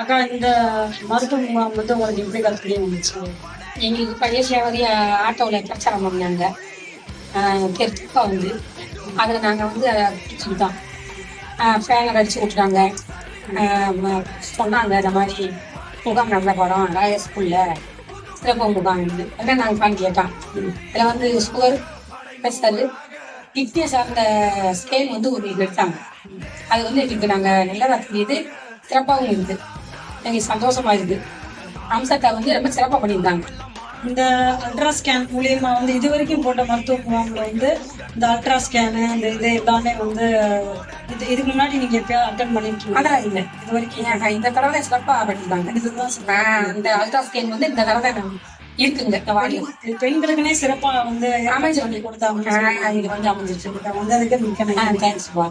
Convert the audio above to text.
அக்கா இந்த மருத்துவ முகாம் வந்து உங்களுக்கு வந்துச்சு எங்களுக்கு பழைய சேவதிய ஆட்டோவில் பிரச்சாரம் பண்ணாங்க. தெருத்துக்கா வந்து. அதில் நாங்கள் வந்து அதை ஃபேனை அடிச்சு விட்டுட்டாங்க சொன்னாங்க இந்த மாதிரி முகாம் நல்ல படம் ராய ஸ்கூலில் சிறப்பு முகாம் இருந்து அதான் நாங்கள் பண்ணி கேட்டான் இதில் வந்து சுகர் ப்ரெஷர் கிட்னியை சார்ந்த ஸ்கேல் வந்து ஒரு இது எடுத்தாங்க. அது வந்து எங்களுக்கு நாங்கள் நல்லதாக தெரியுது. சிறப்பாகவும் இருக்குது எங்களுக்கு சந்தோஷமா இருக்குது அம்சத்தை வந்து ரொம்ப சிறப்பாக பண்ணியிருந்தாங்க. இந்த அல்ட்ரா ஸ்கேன் மூலியமா வந்து இது வரைக்கும் போட்ட மருத்துவ முகாம்ல வந்து இந்த அல்ட்ரா ஸ்கேனு இந்த இது எல்லாமே வந்து இது இதுக்கு முன்னாடி நீங்க எப்பயாவது அட்டன் பண்ணிருக்கீங்க? அதெல்லாம் இல்லை. இது வரைக்கும் ஏன் இந்த தடவை சிறப்பாக பண்ணியிருந்தாங்க இதுதான் இந்த அல்ட்ரா ஸ்கேன் வந்து இந்த தடவை இருக்குங்க. இந்த பெண்களுக்குனே சிறப்பா வந்து அமைஞ்சு சொல்லி கொடுத்தாங்க இது வந்து அமைஞ்சிருச்சு. வந்ததுக்கு மிக்க நன்றி. தேங்க்ஸ்ப்பா